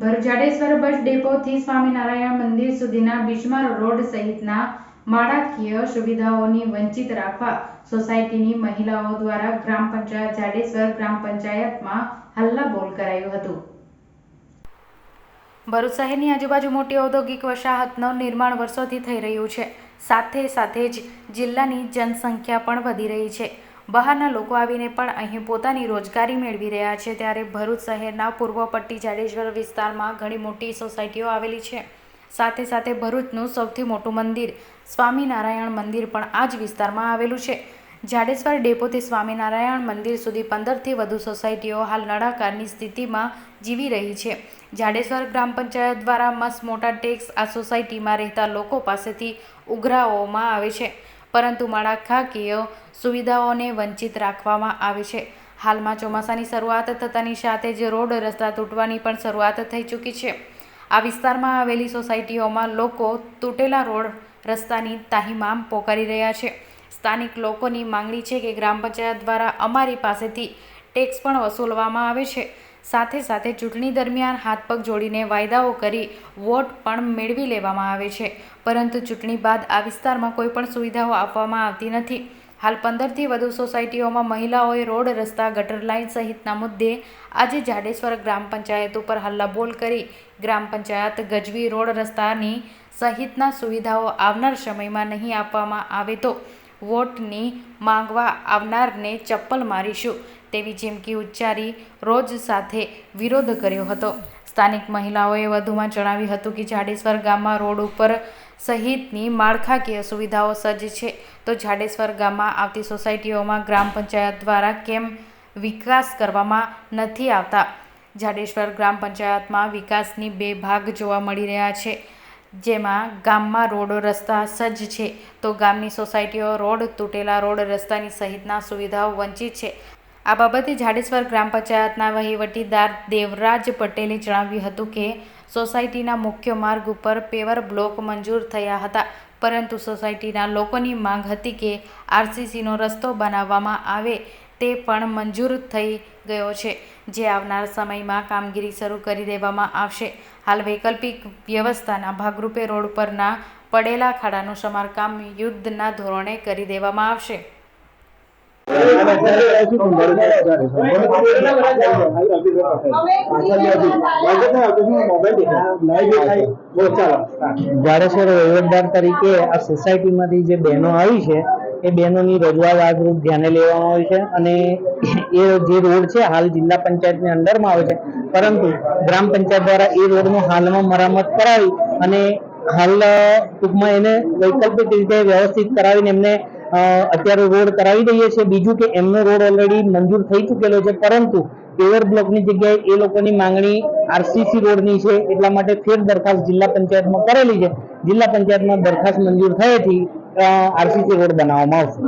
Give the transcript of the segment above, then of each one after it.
ભરૂચ જાડેશ્વર બસ ડેપોથી સ્વામિનારાયણ મંદિર સુધીના બિસ્માર રોડ સહિતના માળખાકીય સુવિધાઓની વંચિત રાખવા સોસાયટીની મહિલાઓ દ્વારા ગ્રામ પંચાયત જાડેશ્વર ગ્રામ પંચાયતમાં હલ્લાબોલ કરાયું હતું. ભરૂચ શહેરની આજુબાજુ મોટી ઔદ્યોગિક વસાહતનું નિર્માણ વર્ષોથી થઈ રહ્યું છે. સાથે સાથે જ જિલ્લાની જનસંખ્યા પણ વધી રહી છે. બહારના લોકો આવીને પણ અહીં પોતાની રોજગારી મેળવી રહ્યા છે. ત્યારે ભરૂચ શહેરના પૂર્વ પટ્ટી જાડેશ્વર વિસ્તારમાં ઘણી મોટી સોસાયટીઓ આવેલી છે. સાથે સાથે ભરૂચનું સૌથી મોટું મંદિર સ્વામિનારાયણ મંદિર પણ આ જ વિસ્તારમાં આવેલું છે. જાડેશ્વર ડેપોથી સ્વામિનારાયણ મંદિર સુધી પંદરથી વધુ સોસાયટીઓ હાલ નળાકારની સ્થિતિમાં જીવી રહી છે. જાડેશ્વર ગ્રામ પંચાયત દ્વારા મસ મોટા ટેક્સ આ સોસાયટીમાં રહેતા લોકો પાસેથી ઉઘરાવવામાં આવે છે. પરંતુ માળખાકીય સુવિધાઓને વંચિત રાખવામાં આવે છે. હાલમાં ચોમાસાની શરૂઆત થતાની સાથે જ રોડ રસ્તા તૂટવાની પણ શરૂઆત થઈ ચૂકી છે. આ વિસ્તારમાં આવેલી સોસાયટીઓમાં લોકો તૂટેલા રોડ રસ્તાની તાહીમામ પોકારી રહ્યા છે. સ્થાનિક લોકોની માંગણી છે કે ગ્રામ પંચાયત દ્વારા અમારી પાસેથી ટેક્સ પણ વસૂલવામાં આવે છે. સાથે સાથે ચૂંટણી દરમિયાન હાથ પગ જોડીને વાયદાઓ કરી વોટ પણ મેળવી લેવામાં આવે છે. પરંતુ ચૂંટણી બાદ આ વિસ્તારમાં કોઈ પણ સુવિધાઓ આપવામાં આવતી નથી. હાલ પંદરથી વધુ સોસાયટીઓમાં મહિલાઓએ રોડ, રસ્તા, ગટર લાઇન સહિતના મુદ્દે આજે જાડેશ્વર ગ્રામ પંચાયત ઉપર હલ્લાબોલ કરી ગ્રામ પંચાયત ગજવી રોડ રસ્તાની સહિતના સુવિધાઓ આવનાર સમયમાં નહીં આપવામાં આવે તો વોટની માંગવા આવનારને ચપ્પલ મારીશું. તેવી ચીમકી ઉચ્ચારી રોજ સાથે વિરોધ કર્યો હતો. સ્થાનિક મહિલાઓએ વધુમાં જણાવ્યું હતું કે જાડેશ્વર ગામમાં રોડ ઉપર સહિતની માળખાકીય સુવિધાઓ સજ્જ છે. તો જાડેશ્વર ગામમાં આવતી સોસાયટીઓમાં ગ્રામ પંચાયત દ્વારા કેમ વિકાસ કરવામાં નથી આવતા? જાડેશ્વર ગ્રામ પંચાયતમાં વિકાસની બે ભાગ જોવા મળી રહ્યા છે. જેમાં ગામમાં રોડ રસ્તા સજ્જ છે. તો ગામની સોસાયટીઓ, રોડ તૂટેલા રોડ રસ્તાની સહિતના સુવિધાઓ વંચિત છે. આ બાબતે જાડેશ્વર ગ્રામ પંચાયતના વહીવટીદાર દેવરાજ પટેલે જણાવ્યું હતું કે, સોસાયટીના મુખ્ય માર્ગ ઉપર પેવર બ્લોક મંજૂર થયા હતા. પરંતુ સોસાયટીના લોકોની માંગ હતી કે, આરસીસીનો રસ્તો બનાવવામાં આવે. તે પણ મંજૂર થઈ ગયો છે, જે આવનાર સમયમાં કામગીરી શરૂ કરી દેવામાં આવશે. હાલ વૈકલ્પિક વ્યવસ્થાના ભાગરૂપે રોડ પરના પડેલા ખાડાનું સમારકામ યુદ્ધના ધોરણે કરી દેવામાં આવશે. જાડેશ્વર વહીવટદાર તરીકે આ સોસાયટીમાંથી જે બહેનો આવી છે એ બહેનોની રજૂઆત આજરૂપ ધ્યાને લેવામાં આવી છે અને એ જે રોડ છે હાલ જિલ્લા પંચાયતની અંડરમાં આવે છે. પરંતુ ગ્રામ પંચાયત દ્વારા એ રોડનું હાલમાં મરામત કરાવી અને હાલ ટૂંકમાં એને વૈકલ્પિક રીતે વ્યવસ્થિત કરાવીને એમને અત્યારે રોડ કરાવી દઈએ છીએ. બીજું કે એમનો રોડ ઓલરેડી મંજૂર થઈ ચૂકેલો છે. પરંતુ પેવર બ્લોકની જગ્યાએ એ લોકોની માંગણી આરસીસી રોડની છે. એટલા માટે ફેર દરખાસ્ત જિલ્લા પંચાયતમાં કરેલી છે. જિલ્લા પંચાયતમાં દરખાસ્ત મંજૂર થયેથી આરસીસી રોડ બનાવવામાં આવશે.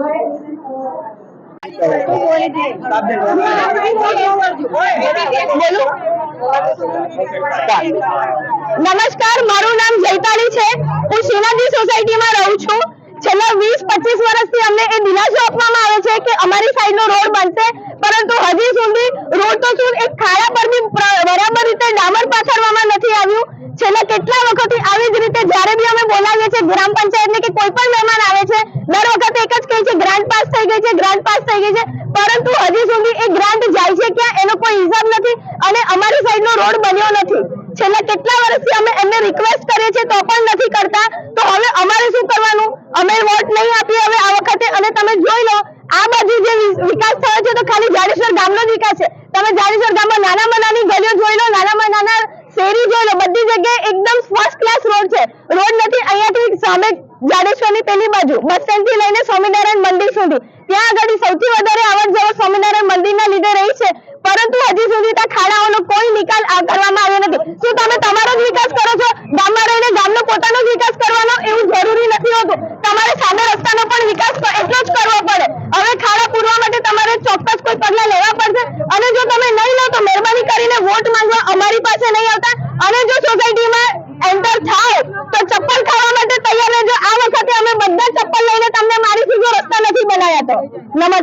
નમસ્કાર, મારું નામ જયતાલી છે. હું શિવાજી સોસાયટીમાં રહું છું. છેલ્લા વીસ, પચીસ વર્ષથી અમને એ દિલાસો આપવામાં આવે છે કે અમારી સાઈડનો રોડ બનશે. પરંતુ હજી સુધી રોડ તો શું, એક ખાડા પર બી બરાબર રીતે ડામર પાથરવામાં નથી આવ્યું. છેલ્લા કેટલા વખતથી આવી જ રીતે જ્યારે બી અમે બોલાવીએ છીએ ગ્રામ પંચાયતને કે કોઈ પણ મહેમાન આવે છે, દર વખતે ગ્રાન્ટ પાસ થઈ ગઈ છે ગ્રાન્ટ પાસ થઈ ગઈ છે. પરંતુ હજી સુધી એ ગ્રાન્ટ જાય છે ક્યાં એનો કોઈ હિસાબ નથી અને અમારી સાઈડનો રોડ બન્યો નથી. છેલ્લા કેટલા વર્ષથી અમે એમને રિક્વેસ્ટ કરીએ છીએ તો પણ નથી કરતા. તો હવે અમારે શું કરવાનું? અમે વોટ નહીં આપીએ હવે આ વખતે અને તમે જોઈ લો, આ બાજુ જે વિકાસ થયો છે તો ખાલી જાડેશ્વર ગામનો જ વિકાસ છે. તમે જાડેશ્વર ગામમાં નાનામાં નાની ગલીઓ જોઈ લો, નાનામાં નાના શેરી જોઈ લો, બધી જગ્યાએ એકદમ ફર્સ્ટ ક્લાસ રોડ છે. રોડ નથી, અહીંયાથી સામે જાડેશ્વરની પેલી બાજુ, બસ સ્ટેન્ડથી લઈને સ્વામિનારાયણ મંદિર હતું ત્યાં આગળ સૌથી વધારે આવક જવક સ્વામિનારાયણ મંદિરના લીધે રહી છે. પરંતુ હજી સુધી ત્યાં ખાડાઓનો કોઈ નિકાલ કરવામાં આવ્યો નથી. શું તમે તમારો જ વિકાસ કરો છો? ગામમાં રહીને ગામનો પોતાનો જ વિકાસ કરવાનો એવું જરૂરી નથી હોતું. તમારે સામે રસ્તાનો પણ વિકાસ એટલો જ કરવો પડે. હવે ખાડા પૂરવા માટે તમારે ચોક્કસ કોઈ પગલાં લેવા પડશે. અને જો તમે નહીં લો તો મહેરબાની કરીને વોટ માંગવા અમારી પાસે નહીં આવતા. અને જો સોસાયટીમાં એન્ટર થાય તો ચપ્પલ নামাজ